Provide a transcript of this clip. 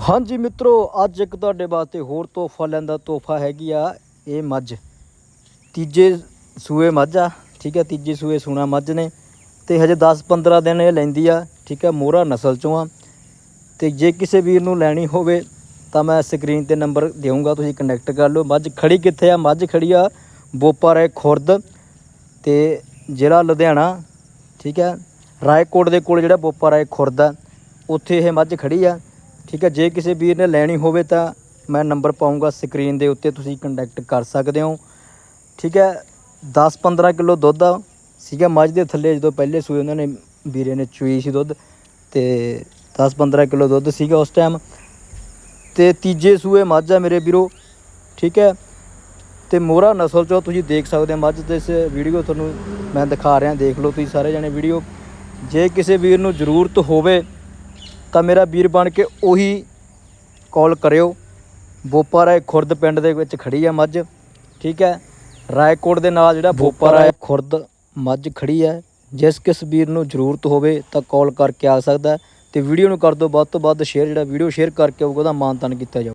ਹਾਂਜੀ ਮਿੱਤਰੋ, ਅੱਜ ਇੱਕ ਤੁਹਾਡੇ ਵਾਸਤੇ ਹੋਰ ਤੋਹਫਾ ਲੈਂਦਾ ਤੋਹਫਾ ਹੈਗੀ ਆ, ਇਹ ਮੱਝ। ਤੀਜੇ ਸੂਏ ਮੱਝ ਆ, ਠੀਕ ਹੈ ਤੀਜੇ ਸੂਏ ਸੂਣਾ ਮੱਝ ਨੇ ਤੇ ਹਜੇ 10-15 ਦਿਨ ਇਹ ਲੈਂਦੀ ਆ, ਠੀਕ ਹੈ ਮੋਹਰਾ ਨਸਲ ਚੋਂ ਆ। ਤੇ ਜੇ ਕਿਸੇ ਵੀਰ ਨੂੰ ਲੈਣੀ ਹੋਵੇ, ਤਾਂ ਮੈਂ ਸਕਰੀਨ ਤੇ ਨੰਬਰ ਦੇਵਾਂਗਾ ਤੁਸੀਂ ਕਨੈਕਟ ਕਰ ਲਓ। ਮੱਝ ਖੜੀ ਕਿੱਥੇ ਆ? ਮੱਝ ਖੜੀ ਆ ਬੋਪਾ ਰਾਏ ਖੁਰਦ ਤੇ ਜ਼ਿਲ੍ਹਾ ਲੁਧਿਆਣਾ, ਠੀਕ ਹੈ ਰਾਏਕੋਟ ਦੇ ਕੋਲ ਜਿਹੜਾ ਬੋਪਾ ਰਾਏ ਖੁਰਦ ਆ, ਉੱਥੇ ਇਹ ਮੱਝ ਖੜੀ ਆ। ਠੀਕ ਹੈ, ਜੇ ਕਿਸੇ ਵੀਰ ਨੇ ਲੈਣੀ ਹੋਵੇ ਤਾਂ ਮੈਂ ਨੰਬਰ ਪਾਉਂਗਾ ਸਕਰੀਨ ਦੇ ਉੱਤੇ, ਤੁਸੀਂ ਕੰਟੈਕਟ ਕਰ ਸਕਦੇ ਹੋ। ਠੀਕ ਹੈ 10-15 ਕਿਲੋ ਦੁੱਧ ਆ, ਸੀਗਾ ਮੱਝ ਦੇ ਥੱਲੇ, ਜਦੋਂ ਪਹਿਲੇ ਸੂਏ ਉਹਨਾਂ ਨੇ ਵੀਰੇ ਨੇ ਚੂਈ ਸੀ ਦੁੱਧ ਤੇ 10-15 ਕਿਲੋ ਦੁੱਧ ਸੀਗਾ ਉਸ ਟਾਈਮ ਤੇ ਤੀਜੇ ਸੂਏ ਮੱਝ ਆ ਮੇਰੇ ਵੀਰੋ, ਠੀਕ ਹੈ। ਤੇ ਮੋਹਰਾ ਨਸਲ ਚੋਂ ਤੁਸੀਂ ਦੇਖ ਸਕਦੇ ਹੋ ਮੱਝ ਤੇ ਇਸ ਵੀਡੀਓ ਤੁਹਾਨੂੰ ਮੈਂ ਦਿਖਾ ਰਿਹਾ, ਦੇਖ ਲਓ ਤੁਸੀਂ ਸਾਰੇ ਜਣੇ ਵੀਡੀਓ ਜੇ ਕਿਸੇ ਵੀਰ ਨੂੰ ਜ਼ਰੂਰਤ ਹੋਵੇ ਤਾਂ ਮੇਰਾ ਵੀਰ ਬਣ ਕੇ ਉਹੀ ਕਾਲ ਕਰਿਓ। ਬੋਪਾਰਾ ਖੁਰਦ ਪਿੰਡ ਦੇ ਵਿੱਚ ਖੜੀ ਆ ਮੱਝ ਠੀਕ ਹੈ? ਰਾਏਕੋਟ ਦੇ ਨਾਲ ਜਿਹੜਾ ਬੋਪਾਰਾ ਖੁਰਦ ਮੱਝ ਖੜੀ ਹੈ ਜਿਸ ਕਿਸ ਵੀਰ ਨੂੰ ਜ਼ਰੂਰਤ ਹੋਵੇ ਤਾਂ ਕਾਲ ਕਰਕੇ ਆ ਸਕਦਾ ਤੇ ਵੀਡੀਓ ਨੂੰ ਕਰ ਦਿਓ ਵੱਧ ਤੋਂ ਵੱਧ ਸ਼ੇਅਰ ਜਿਹੜਾ ਵੀਡੀਓ ਸ਼ੇਅਰ ਕਰਕੇ ਉਹਦਾ ਮਾਨਤਾਨ ਕੀਤਾ ਜਾਊ।